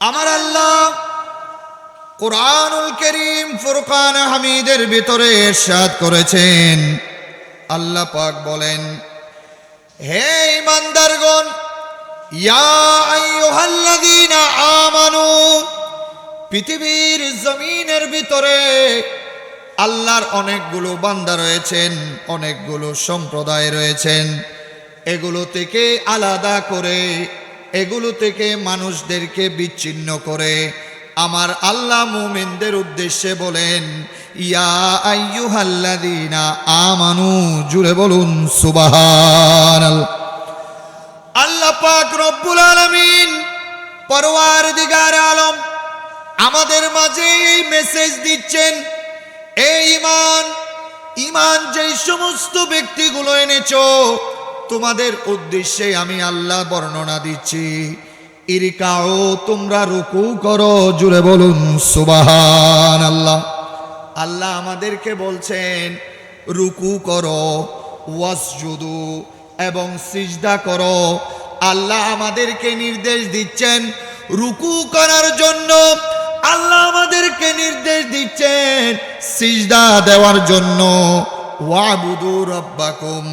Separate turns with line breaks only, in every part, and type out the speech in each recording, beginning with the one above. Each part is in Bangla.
আমার আল্লাহ কোরআনুল করিম ফুরকান হামিদের ভিতরে এরশাদ করেছেন। আল্লাহ পাক বলেন, হে ইমানদারগণ আমানু, পৃথিবীর জমিনের ভিতরে আল্লাহর অনেকগুলো বান্দা রয়েছেন, অনেকগুলো সম্প্রদায় রয়েছেন। এগুলো থেকে আলাদা করে এগুলো থেকে মানুষদেরকে বিচ্ছিন্ন করে। আমার আল্লাহ মুমিনদের উদ্দেশ্যে বলেন, ইয়া আইয়ুহাল্লাযীনা আমানু, জুড়ে বলুন সুবহানাল্লাহ আল্লাহ পাক রব্বুল আলামিন পরওয়ার দিগার আলম আমাদের মাঝে এই মেসেজ দিচ্ছেন এই ইমান ইমান যেই সমস্ত ব্যক্তিগুলো এনেছো তোমাদের উদ্দেশ্যে আমি আল্লাহ বর্ণনা দিচ্ছি। ইরিকাও, তোমরা রুকু করো জুড়ে বলুন সুবাহান আল্লাহ আল্লাহ আমাদেরকে বলছেন, রুকু করো, ওয়াসজুদু, এবং সিজদা করো। আল্লাহ আমাদেরকে নির্দেশ দিচ্ছেন রুকু করার জন্য। আল্লাহ আমাদেরকে নির্দেশ দিচ্ছেন সিজদা দেওয়ার জন্য। ওয়াবুদু রব্বাকুম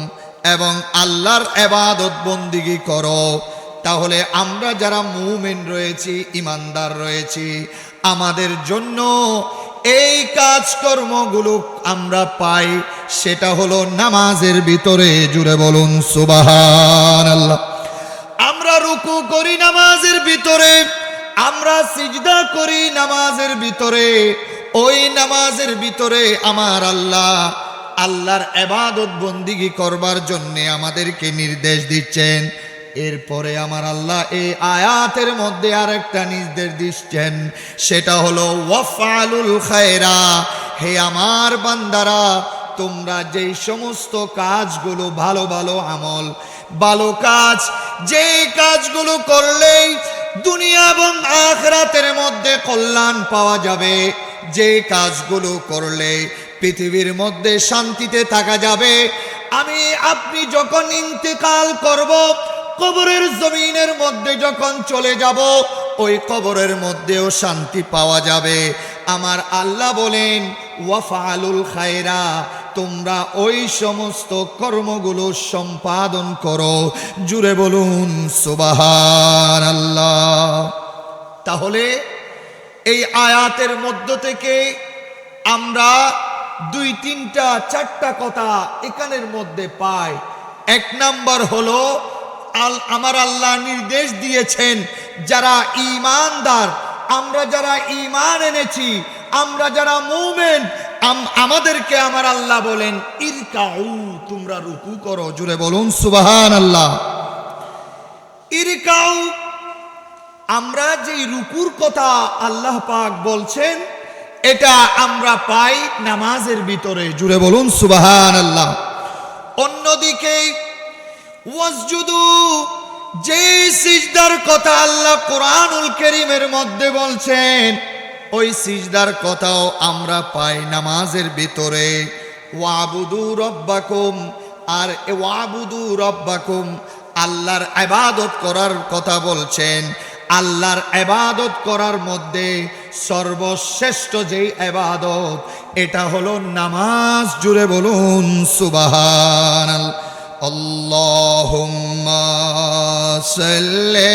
এবং আল্লাহর এবাদত বন্দিগি করো? তাহলে আমরা যারা মুমেন রয়েছি, ইমানদার রয়েছি, আমাদের জন্য এই কাজকর্মগুলো আমরা পাই, সেটা হলো নামাজের ভিতরে, জুড়ে বলুন সুবাহান আল্লাহ আমরা রুকু করি নামাজের ভিতরে, আমরা সিজদা করি নামাজের ভিতরে, ওই নামাজের ভিতরে আমার আল্লাহ আল্লাহর এবাদত বন্দিগি করবার জন্যে আমাদেরকে নির্দেশ দিচ্ছেন। এরপরে আমার আল্লাহ এই আয়াতের মধ্যে আর একটা নির্দেশ দিচ্ছেন। সেটা হলো ওয়াফালুল খায়রা হে আমার বান্দারা, তোমরা যেই সমস্ত কাজগুলো ভালো ভালো আমল, ভালো কাজ, যেই কাজগুলো করলেই দুনিয়া এবং আখরাতের মধ্যে কল্যাণ পাওয়া যাবে। যে কাজগুলো করলে পৃথিবীর মধ্যে শান্তিতে থাকা যাবে। আমি, আপনি যখন ইন্তেকাল করব, কবরের জমিনের মধ্যে যখন চলে যাব, ওই কবরের মধ্যেও শান্তি পাওয়া যাবে। আমার আল্লাহ বলেন ওয়াফালুল খায়রা তোমরা ওই সমস্ত কর্মগুলো সম্পাদন করো। জুড়ে বলুন সুবাহান আল্লাহ তাহলে, এই আয়াতের মধ্য থেকে আমরা দুই, তিনটা, চারটা কথা এখানের মধ্যে পাই এক নাম্বার হলো, আল, আমার আল্লাহ নির্দেশ দিয়েছেন, যারা ইমানদার আমরা যারা ইমান এনেছি, আমরা যারা মুমেন আমাদেরকে আমার আল্লাহ বলেন, ইরকাউ, তোমরা রুকু করো। জুড়ে বলুন সুবাহান আল্লাহ ইরকাউ, আমরা যে রুকুর কথা আল্লাহ পাক বলছেন এটা আমরা পাই নামাজের ভিতরে। জুড়ে বলুন সুবাহান আল্লাহ অন্যদিকে যে সিজদার কথা আল্লাহ কোরআনুল করিমের মধ্যে বলছেন, ওই সিজদার কথাও আমরা পাই নামাজের ভিতরে। ওয়াবুদু রব্বাকুম, আর ওয়াবুদু রব্বাকুম আল্লাহর আবাদত করার কথা বলছেন। আল্লাহর আবাদত করার মধ্যে সর্বশ্রেষ্ঠ যেই আবাদত এটা হলো নামাজ জুড়ে বলুন সুবাহান আল্লাহুম্মা সাল্লি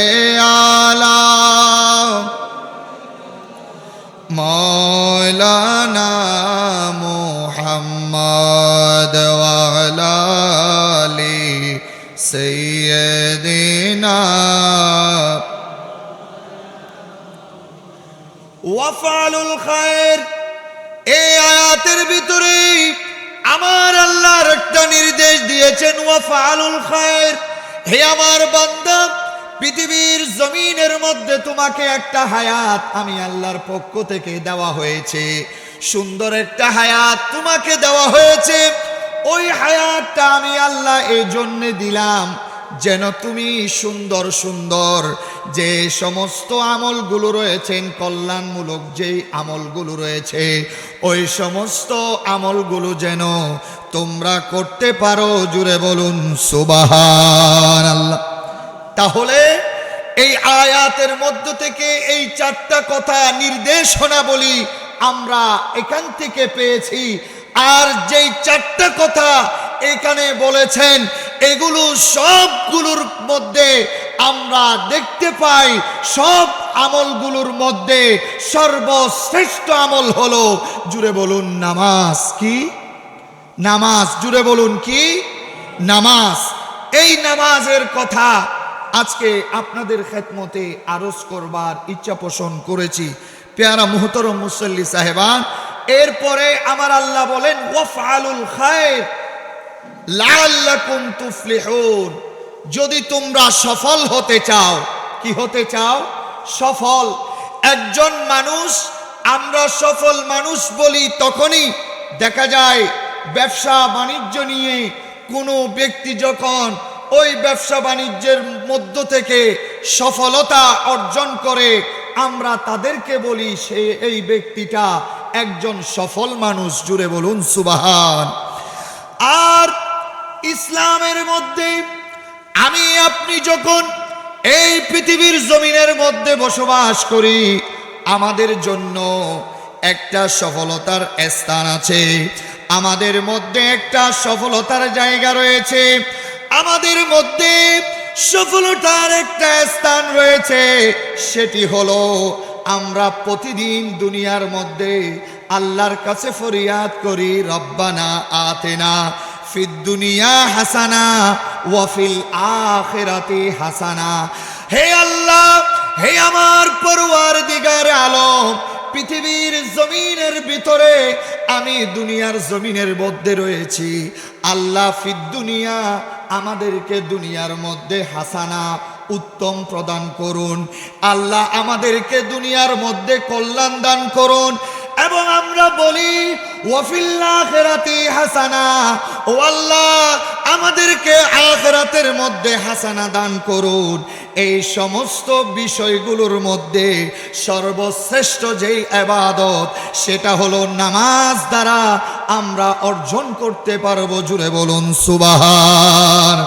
আয়াতের ভিতরে আমার আল্লাহর একটা নির্দেশ দিয়েছেন খায়ের। হে আমার বান্দা, পৃথিবীর জমিনের মধ্যে তোমাকে একটা হায়াত আমি আল্লাহর পক্ষ থেকে দেওয়া হয়েছে। সুন্দর একটা হায়াত তোমাকে দেওয়া হয়েছে। ওই হায়াতটা আমি আল্লাহ এই জন্যে দিলাম। যেন তুমি সুন্দর সুন্দর। যে সমস্ত আমলগুলো রয়েছেন কল্যাণমূলক যেই আমলগুলো রয়েছে, ওই সমস্ত আমলগুলো যেন তোমরা করতে পারো, জুড়ে বলুন সুবাহান আল্লাহ তাহলে এই আয়াতের মধ্য থেকে এই চারটা কথা নির্দেশনা বলি আমরা এখান থেকে পেয়েছি। আর যেই চারটা কথা এখানে বলেছেন এগুলো সবগুলোর মধ্যে আমরা দেখতে পাই, সব আমলগুলোর মধ্যে সর্বশ্রেষ্ঠ আমল হলো, জুড়ে বলুন নামাজ কি? নামাজ, জুড়ে বলুন কি? নামাজ। এই নামাজের কথা আজকে আপনাদের খেদমতে আরজ করবার ইচ্ছা পোষণ করেছি। পেয়ারা মুহতরম মুসল্লি সাহেবান, এরপরে আমার আল্লাহ বলেন, ওয়াফআলুল খায়র। লাআল্লাকুম তুফলিহুন। যদি তোমরা সফল হতে চাও, কি হতে চাও? সফল। একজন মানুষ, আমরা সফল মানুষ বলি তখনই দেখা যায় ব্যবসা বাণিজ্য নিয়ে কোনো ব্যক্তি যখন ওই ব্যবসা বাণিজ্যের মধ্য থেকে সফলতা অর্জন করে, আমরা তাদেরকে বলি সে এই ব্যক্তিটা একজন সফল মানুষ। জুড়ে বলুন সুবাহান। আর ইসলামের মধ্যে আমি আপনি যখন এই পৃথিবীর জমিনের মধ্যে বসবাস করি, আমাদের জন্য একটা সফলতার স্থান আছে। আমাদের মধ্যে একটা সফলতার জায়গা রয়েছে। আমাদের মধ্যে সফলতার একটা স্থান রয়েছে। সেটি হলো আমরা প্রতিদিন দুনিয়ার মধ্যে আল্লাহর কাছে ফরিয়াদ করি, রব্বানা আতেনা ফিদ দুনিয়া হাসানা ওয়াফিল আখেরাতে হাসানা। হে আল্লাহ, হে আমার পড়ুয়ার দিগার আলম, পৃথিবীর জমিনের ভিতরে আমি দুনিয়ার জমিনের মধ্যে রয়েছি। আল্লাহ ফিদ দুনিয়া আমাদেরকে দুনিয়ার মধ্যে হাসানা উত্তম প্রদান করুন। আল্লাহ আমাদেরকে দুনিয়ার মধ্যে কল্যাণ দান করুন। এবং আমরা বলি, ওয়াফিল্লাখেরাতি হাসানা। ও আল্লাহ, আমাদেরকে আখেরাতের মধ্যে হাসানা দান করুন। এই সমস্ত বিষয়গুলোর মধ্যে সর্বশ্রেষ্ঠ যেই আবাদত সেটা হলো নামাজ দ্বারা আমরা অর্জন করতে পারব। জুড়ে বলুন, সুবাহান।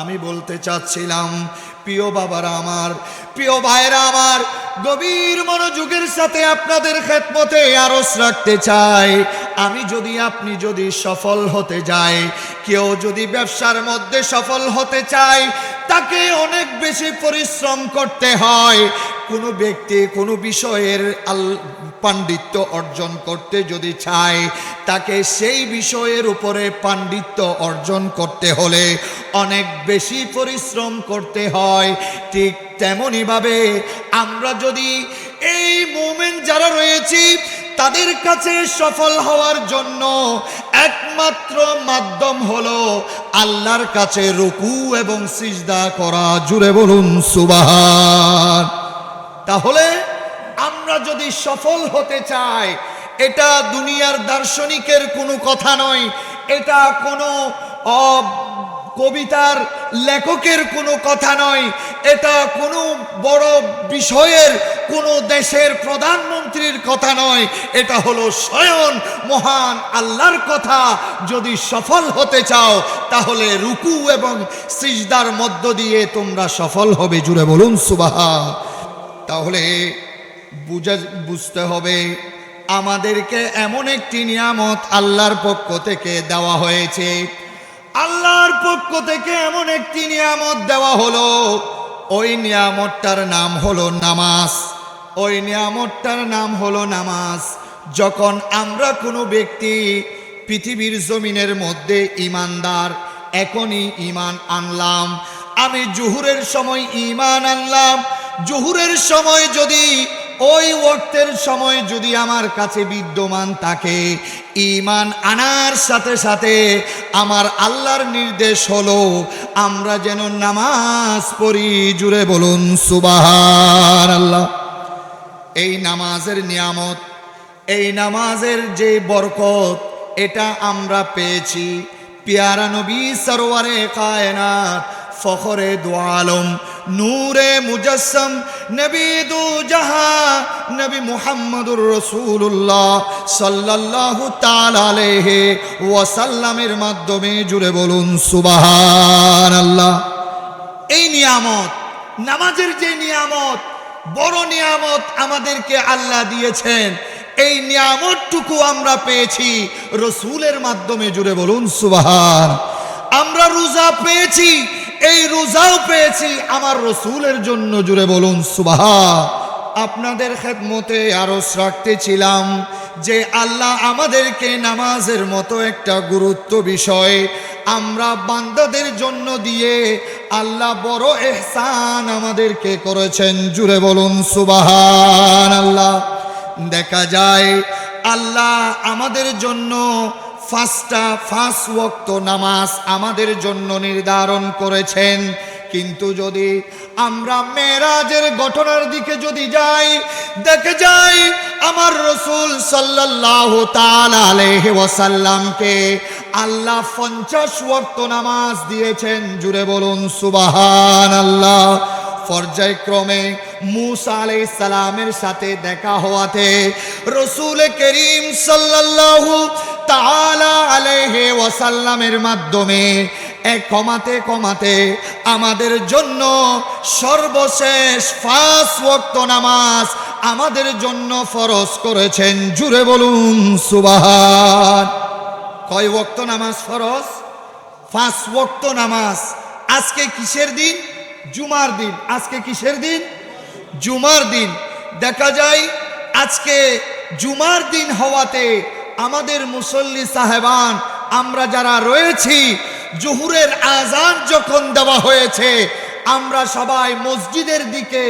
আমি বলতে চাচ্ছিলাম প্রিয় বাবারা আমার, প্রিয় ভাইরা আমার, গভীর মনোযোগের সাথে আপনাদের খেদমতে আরস রাখতে চাই। আমি যদি আপনি যদি সফল হতে যাই, কেউ যদি ব্যবসার মধ্যে সফল হতে চায় তাকে অনেক বেশি পরিশ্রম করতে হয়। কোনো ব্যক্তি কোনো বিষয়ের আল, পাণ্ডিত্য অর্জন করতে যদি চায়, তাকে সেই বিষয়ের উপরে পাণ্ডিত্য অর্জন করতে হলে অনেক বেশি পরিশ্রম করতে হয়, ঠিক তেমনইভাবে আমরা যদি এই মুমেন্ট যারা রয়েছি, তাদের কাছে সফল হওয়ার জন্য একমাত্র মাধ্যম হলো আল্লাহর কাছে রুকু এবং সিজদা করা। জুড়ে বলুন, সুবাহান। তাহলে আমরা যদি সফল হতে চাই, এটা দুনিয়ার দার্শনিকের কোনো কথা নয়, এটা কোনো কবিতার লেখকের কোনো কথা নয়। এটা কোনো বড় বিষয়ের, কোনো দেশের প্রধানমন্ত্রীর কথা নয়। এটা হলো স্বয়ং মহান আল্লাহর কথা। যদি সফল হতে চাও, তাহলে রুকু এবং সিজদার মধ্য দিয়ে তোমরা সফল হবে। জুড়ে বলুন সুবাহা তাহলে বুঝা, বুঝতে হবে, আমাদেরকে এমন একটি নিয়ামত আল্লাহর পক্ষ থেকে দেওয়া হয়েছে। আল্লাহর পক্ষ থেকে এমন একটি নিয়ামত দেওয়া হলো, ওই নিয়ামতটার নাম হলো নামাজ। ওই নিয়ামতটার নাম হলো নামাজ। যখন আমরা কোনো ব্যক্তি পৃথিবীর জমিনের মধ্যে ইমানদার, এখনই ইমান আনলাম। আমি জুহুরের সময় ইমান আনলাম। জুহুরের সময় যদি ওই ওয়াক্তের সময় যদি আমার কাছে বিদ্যমান থাকে ইমান আনার সাথে সাথে আমার আল্লাহর নির্দেশ হলো, আমরা যেন নামাজ পড়ি। জুড়ে বলুন সুবাহার আল্লাহ এই নামাজের নিয়ামত, এই নামাজের যে বরকত, এটা আমরা পেয়েছি। পিয়ারা নবী সরোয়ারে কায়নাত ফখরে দু আলম, নূরে মুজসম, নবী দু জাহা, নবী মুহাম্মদুর রসুল্লাহ সাল্লাল্লাহু তাআলা আলাইহি ওয়াসাল্লামের মাধ্যমে জুড়ে বলুন সুবাহান আল্লাহ এই নিয়ামত, নামাজের যে নিয়ামত, বড় নিয়ামত আমাদেরকে আল্লাহ দিয়েছেন। এই নিয়ামতটুকু আমরা পেয়েছি রসুলের মাধ্যমে জুড়ে বলুন, সুবাহান। আমরা রোজা পেয়েছি এই রোজাও পেয়েছি, আমার রসুলের জন্য জুড়ে বলুন সুবাহা আপনাদের খেদমতে আরস রাখতেছিলাম যে আল্লাহ আমাদেরকে নামাজের মতো একটা গুরুত্ব বিষয় আমরা বান্দাদের জন্য দিয়ে আল্লাহ বড় এহসান আমাদেরকে করেছেন, জুড়ে বলুন সুবাহান আল্লাহ দেখা যায়, আল্লাহ আমাদের জন্য ফার্স্টটা ফার্স্ট ওয়াক্ত নামাজ আমাদের জন্য নির্ধারণ করেছেন। কিন্তু যদি আমরা মেরাজের ঘটনার দিকে যদি যাই, দেখে যাই আমার রসুল সাল্লাহ ওয়াসাল্লামকে আল্লাহ পঞ্চাশ ওয়াক্ত নামাজ দিয়েছেন। জুড়ে বলুন সুবাহান আল্লাহ পর্যায়ক্রমে মুসা আলাই সালামের সাথে দেখা হওয়াতে রসুল করিম সাল্লাল্লাহু তাআলা আলাইহি ওয়াসাল্লামের মাধ্যমে এক কমাতে কমাতে আমাদের জন্য সর্বশেষ ফাঁস ওয়াক্ত নামাজ আমাদের জন্য ফরজ করেছেন। জুড়ে বলুন, সুবাহান। কয় ওয়াক্ত নামাজ ফরজ? পাঁচ ওয়াক্ত নামাজ। আজকে কিসের দিন? জুমার দিন। আজকে কিসের দিন? জুমার দিন। দেখা যায়, আজকে জুমার দিন হওয়াতে আমাদের মুসল্লি সাহেবান, আমরা যারা রয়েছি, জহুরের আজান যখন দেওয়া হয়েছে, আমরা সবাই মসজিদের দিকে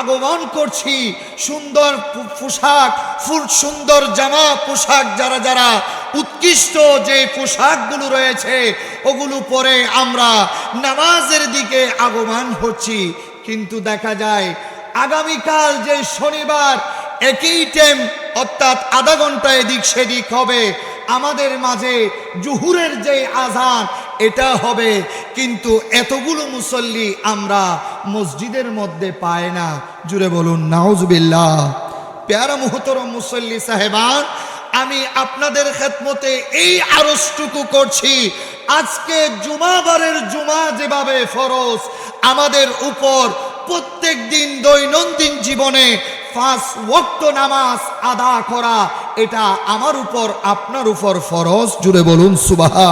আগমন করছি। সুন্দর পোশাক, ফুল সুন্দর জামা, পোশাক যারা যারা উৎকৃষ্ট যে পোশাকগুলো রয়েছে, ওগুলো পরে আমরা নামাজের দিকে আগমন হচ্ছি। কিন্তু দেখা যায় আগামীকাল যে শনিবার, একই টাইম অর্থাৎ আধা ঘণ্টা এদিক সেদিক হবে। আমাদের মাঝে জুহুরের যে আজান, এটা হবে। কিন্তু এতগুলো মুসল্লি আমরা মসজিদের মধ্যে পাই না। জুড়ে বলুন, নাউজবিল্লাহ। প্যারা মুহতর মুসল্লি সাহেবান, আমি আপনাদের খেদমতে এই আরসটুকু করছি। আজকে জুমাবারের জুমা যেভাবে ফরজ, আমাদের উপর প্রত্যেক দিন দৈনন্দিন জীবনে পাঁচ ওয়াক্ত নামাজ আদা করা, এটা আমার উপর, আপনার উপর ফরজ। জুড়ে বলুন সুবাহা